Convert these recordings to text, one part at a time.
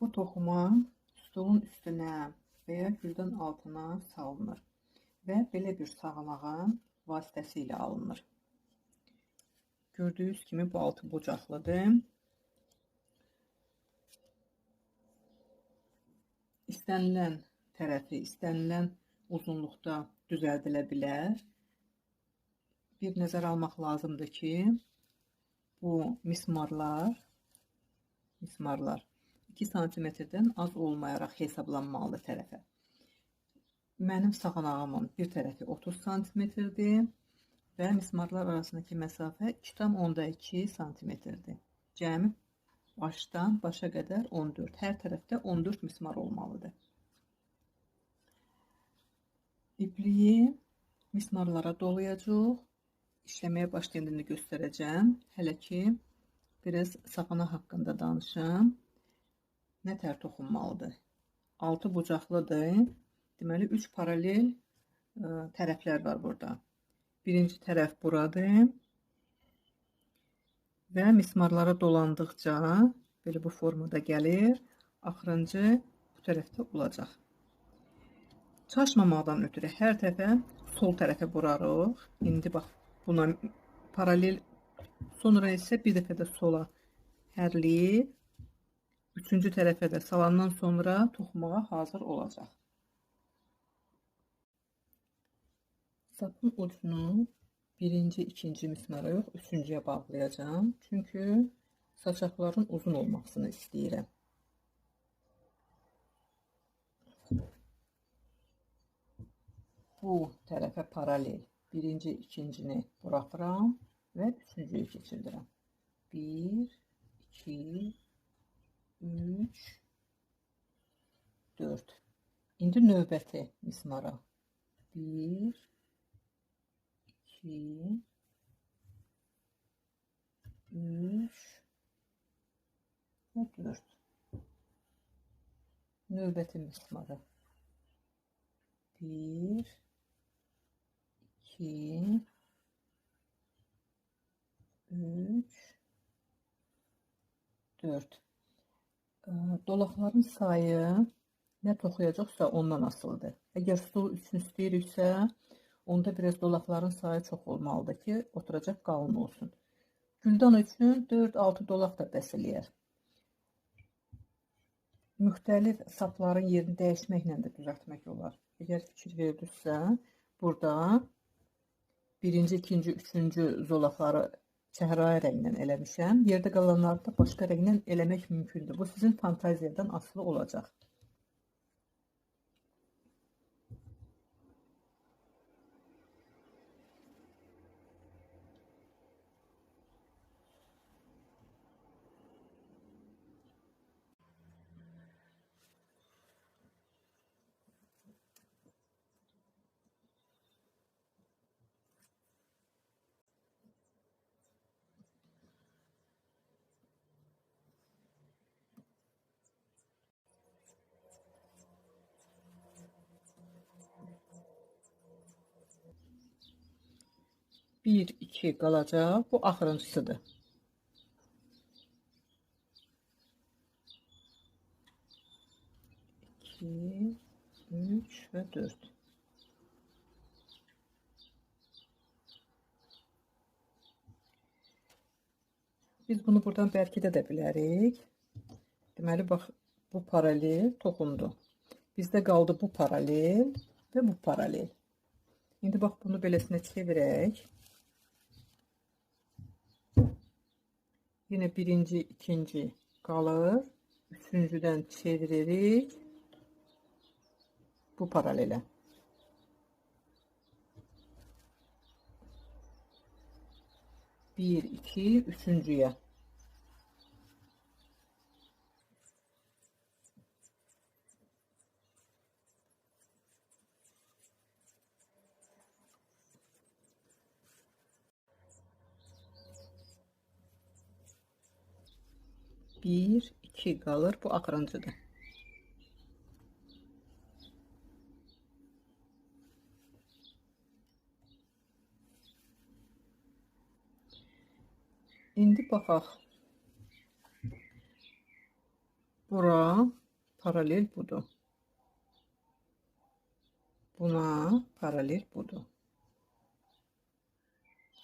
Bu toxuma stolun üstünə və ya güldən altına salınır və belə bir sağanağın vasitəsilə alınır. Gördüyünüz kimi bu altı bucaqlıdır. İstənilən tərəfi, istənilən uzunluqda düzəldilə bilər. Bir nəzər almaq lazımdır ki, bu mismarlar mismarlar 2 santimetrdən az olmayaraq hesablanmalıdır tərəfə. Mənim sağanağımın bir tərəfi 30 santimetrdir və mismarlar arasındakı məsafə 2,2 santimetrdir. Cəmi başdan başa qədər 14. Hər tərəfdə 14 mismar olmalıdır. İpliyi mismarlara dolayacaq. İşləməyə başlayanda göstərəcəm. Hələ ki biraz sağana haqqında danışım. Nə tər toxunmalıdır? 6 bucaqlıdır. Deməli 3 paralel ə, e, tərəflər var burada. Birinci tərəf buradır. Və mismarlara dolandıqca belə bu formada gəlir. Axırıncı bu tərəfdə olacaq. Çaşmamaqdan ötürü hər tərəfə sol tərəfə vurarıq. İndi bax buna paralel Sonra isə bir dəfə də sola hərləyib üçüncü tərəfə də salandan sonra toxumağa hazır olacaq. Sapın ucunu birinci, ikinci mismara yox, üçüncüyə bağlayacağım. Çünki saçaqların uzun olmasını istəyirəm. Bu tərəfə paralel birinci, ikincini buraxıram və üçüncüyü keçirdirəm. 1, 2, 3, 4. İndi növbəti mismara. 1, 2, 3 və 4. Növbəti mismara. 1, 2, 3 4 Dolaqların sayı nə toxuyacaqsa ondan asılıdır. Əgər stol üçün istəyiriksə, onda biraz dolaqların sayı çox olmalıdır ki, oturacaq qalın olsun. Güldan üçün 4-6 dolaq da bəs eləyər. Müxtəlif sapların yerini dəyişməklə də düzəltmək olar. Əgər fikir verdinizsə, burada birinci, ikinci, üçüncü zolaqları çəhrayı rənglə eləmişəm. Yerdə qalanları da başqa rənglə eləmək mümkündür. Bu sizin fantaziyadan asılı olacaq. Bir, iki qalacaq. Bu axırıncısıdır. İki, üç və dörd. Biz bunu buradan bərkidə də bilərik. Deməli, bax, bu paralel toxundu. Bizdə qaldı bu paralel və bu paralel. İndi bax, bunu beləsinə çevirək. Yine birinci, ikinci kalır. Üçüncüden çeviririk. Bu paralele. Bir, iki, üçüncüye. Bir, iki qalır. Bu axırıncıdır. İndi baxaq. Bura paralel budur. Buna paralel budur.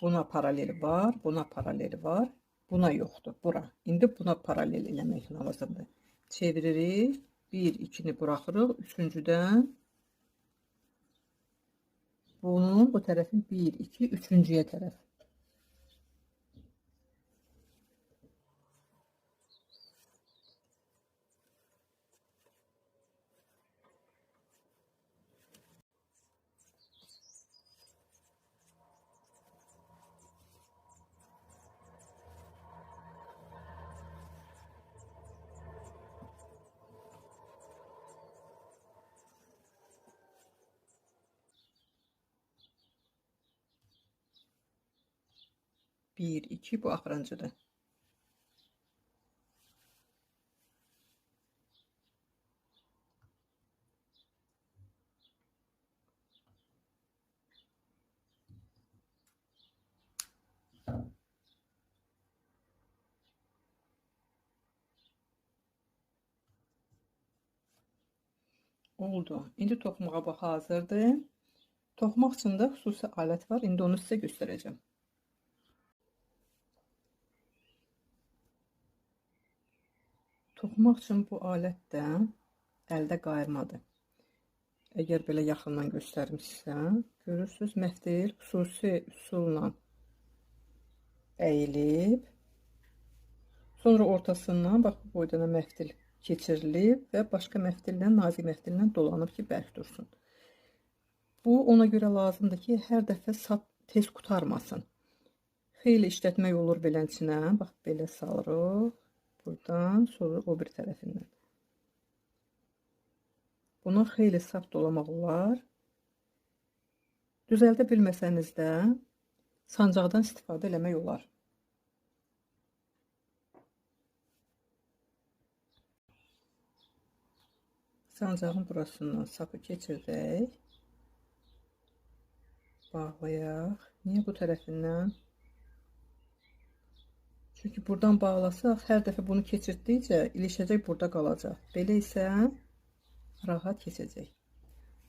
Buna paraleli var, buna paraleli var. Buna yoxdur, bura. İndi buna paralel eləmək lazımdır. Çeviririk. 1, 2-ni buraxırıq. Üçüncüdən bunun bu tərəfin 1, 2, üçüncüyə tərəf. Bir, iki, bu axırıncıdır. Oldu. İndi toxumağa bax hazırdır. Toxumaq üçün də xüsusi alət var. İndi onu sizə göstərəcəm. Toxumaq üçün bu alət də əldə qayırmadır. Əgər belə yaxından göstərim sizə, görürsüz, məftil xüsusi üsulla əyilib, sonra ortasından bax bu boydana məftil keçirilib və başqa məftillə, nazik məftillə dolanıb ki, bərk dursun. Bu ona görə lazımdır ki, hər dəfə sap tez qutarmasın. Xeyli işlətmək olur belənçinə. Bax belə salırıq. Buradan sonra o bir tərəfindən. Buna xeyli saf dolamaq olar. Düzəldə bilməsəniz də sancaqdan istifadə eləmək olar. Sancağın burasından sapı keçirdək. Bağlayaq. Niyə bu tərəfindən? Çünki buradan bağlasaq, hər dəfə bunu keçirdikcə ilişəcək burada qalacaq. Belə isə rahat keçəcək.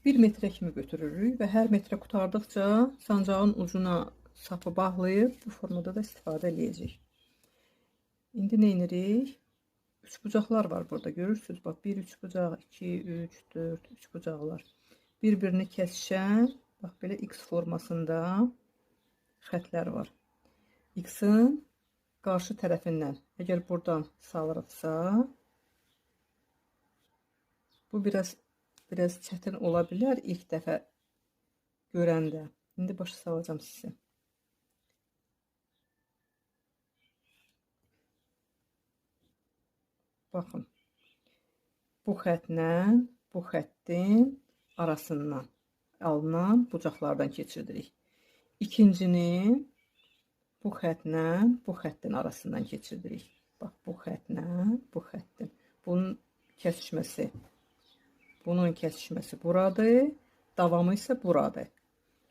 1 metrə kimi götürürük və hər metrə qutardıqca sancağın ucuna sapı bağlayıb bu formada da istifadə eləyəcək. İndi nə edirik? Üç bucaqlar var burada. Görürsüz, bax 1 üç bucaq, 2 3 4 üç bucaqlar. Bir-birini kəsişən, bax belə X formasında xətlər var. X-in qarşı tərəfindən. Əgər buradan salırıqsa, bu biraz biraz çətin ola bilər ilk dəfə görəndə. İndi başa salacağım sizə. Baxın. Bu xətlə bu xəttin arasından alınan bucaqlardan keçirdirik. İkincini bu xətlə bu xəttin arasından keçirdirik. Bax bu xətlə bu xəttin. Bunun kəsişməsi bunun kəsişməsi buradır. Davamı isə buradır.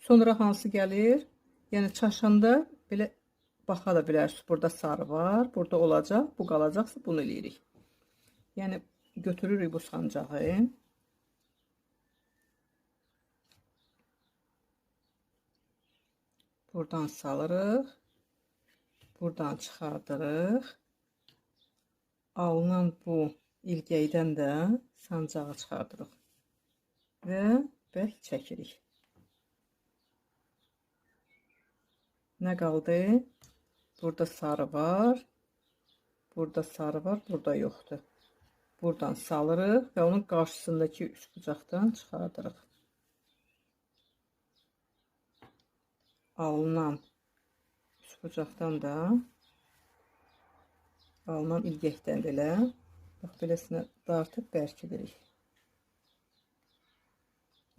Sonra hansı gəlir? Yəni çaşanda belə baxa da bilərsiniz. Burada sarı var, burada olacaq, bu qalacaqsa bunu eləyirik. Yəni götürürük bu sancağı. Buradan salırıq. Buradan çıxardırıq. Alınan bu ilgəydən də sancağı çıxardırıq. Və bərk çəkirik. Nə qaldı? Burada sarı var. Burada sarı var, burada yoxdur. Buradan salırıq və onun qarşısındakı üç bucaqdan çıxardırıq. Alınan bucaqdan da alınan ilgəkdən belə bax beləsinə dartıb bərkidirik.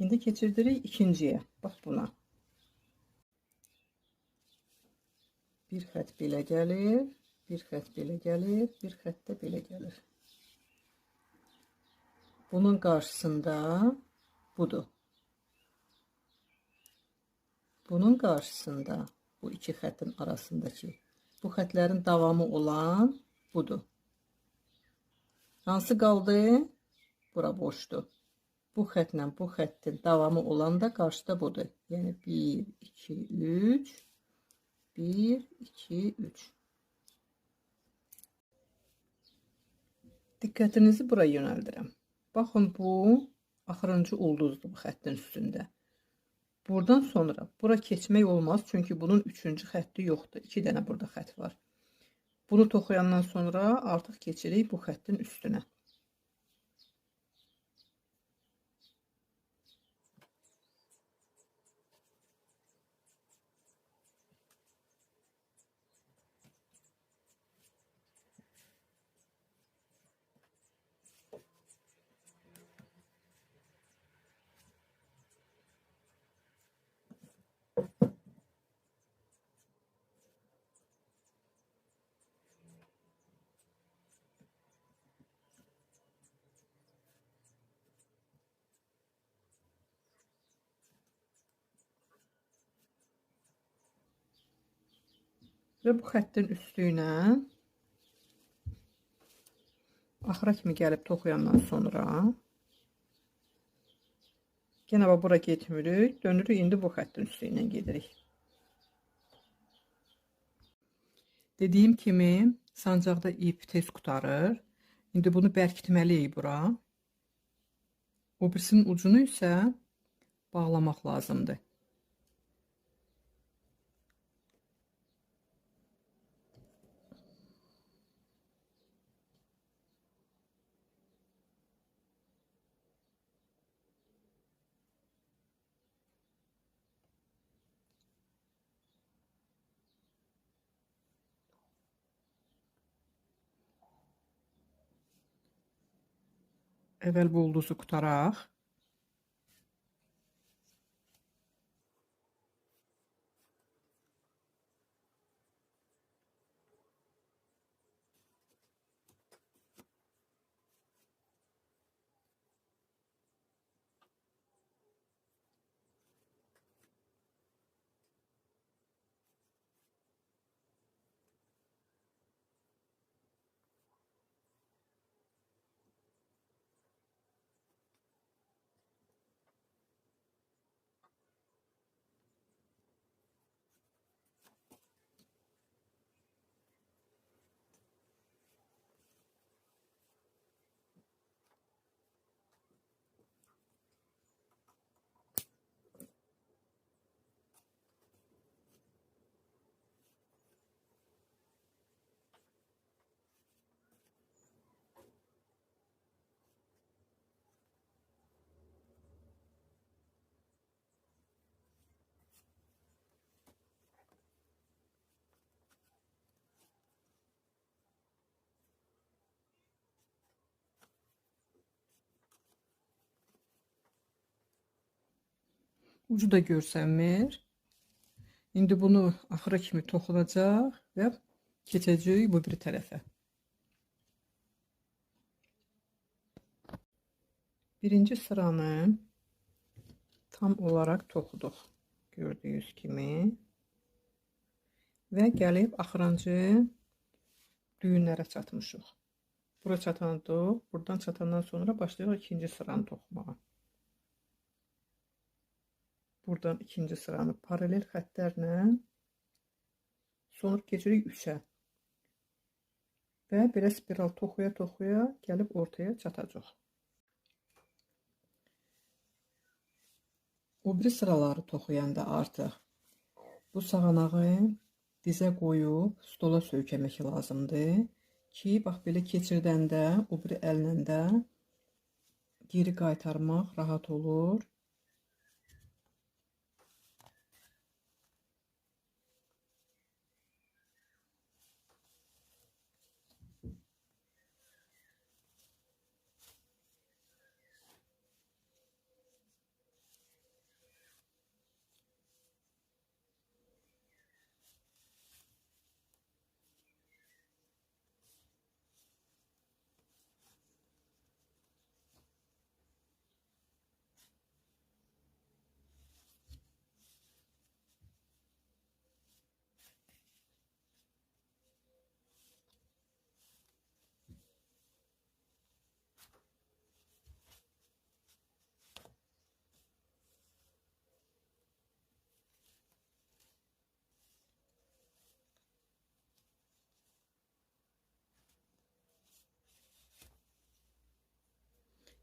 İndi keçirdirik ikinciyə. Bax buna. Bir xət belə gəlir, bir xət belə gəlir, bir xət də belə gəlir. Bunun qarşısında budur. Bunun qarşısında bu iki xəttin arasındakı. Bu xətlərin davamı olan budur. Hansı qaldı? Bura boşdur. Bu xətlə bu xəttin davamı olan da qarşıda budur. Yəni 1, 2, 3, 1, 2, 3. Diqqətinizi bura yönəldirəm. Baxın bu axırıncı ulduzdur bu xəttin üstündə. Buradan sonra bura keçmək olmaz çünki bunun üçüncü xətti yoxdur. 2 dənə burada xətt var. Bunu toxuyandan sonra artıq keçirik bu xəttin üstünə. Və bu xəttin üstü ilə axıra kimi gəlib toxuyandan sonra yenə bax bura getmirik. Dönürük indi bu xəttin üstü ilə gedirik. Dediyim kimi sancaqda ip tez qutarır. İndi bunu bərkitməliyik bura. O birisinin ucunu isə bağlamaq lazımdır. evvel bulduzu qutaraq Ucu da görsənmir. İndi bunu axıra kimi toxunacaq və keçəcəyik bu bir tərəfə. Birinci sıranı tam olaraq toxuduq. Gördüyünüz kimi. Və gəlib axırıncı düyünlərə çatmışıq. Bura çatandıq. Buradan çatandan sonra başlayırıq ikinci sıranı toxumağa. Buradan ikinci sıranı paralel xəttlərlə sonra keçirik 3-ə. Və belə spiral toxuya-toxuya gəlib ortaya çatacaq. O biri sıraları toxuyanda artıq bu sağanağı dizə qoyub stola söykəmək lazımdır ki, bax belə keçirdəndə o biri əllə geri qaytarmaq rahat olur.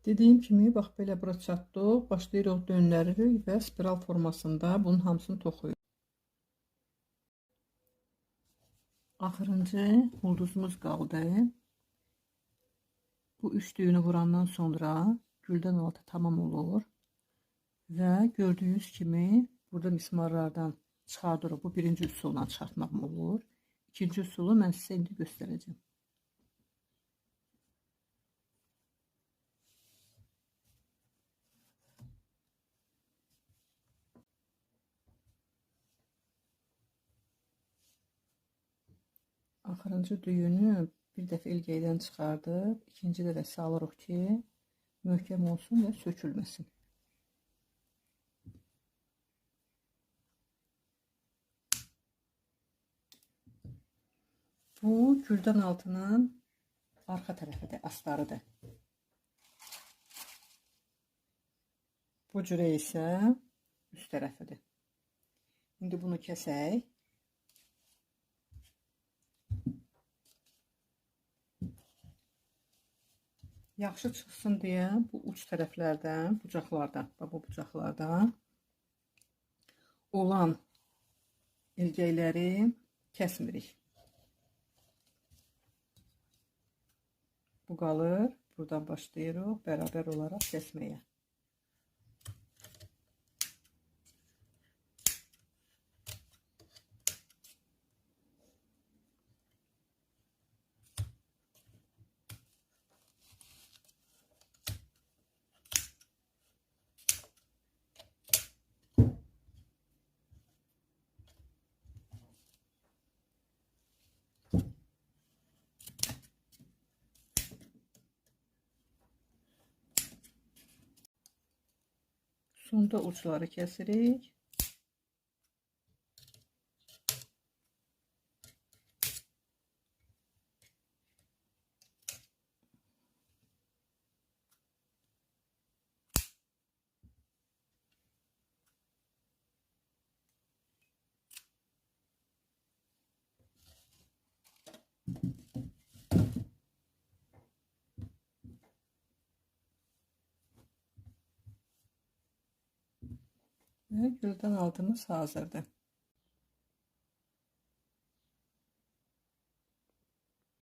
Dediyim kimi, bax belə bura çatdıq. Başlayırıq dönləririk və spiral formasında bunun hamısını toxuyuruq. Axırıncı ulduzumuz qaldı. Bu üç düyünü vurandan sonra güldən altı tamam olur. Və gördüyünüz kimi burada mismarlardan çıxardırıq. Bu birinci üsulla çıxartmaq olur. İkinci üsulu mən sizə indi göstərəcəm. Axırıncı düyünü bir dəfə ilgəydən çıxardıb, ikinci dəfə salırıq ki, möhkəm olsun və sökülməsin. Bu güldən altının arxa tərəfidir, astarıdır. Bu cürə isə üst tərəfidir. İndi bunu kəsək. Yaxşı çıxsın deyə bu uç tərəflərdən, bucaqlardan, bax bu bucaqlardan olan ilgəkləri kəsmirik. Bu qalır. Buradan başlayırıq bərabər olaraq kəsməyə. Şunu da uçları keserek Və güldən aldığımız hazırdır.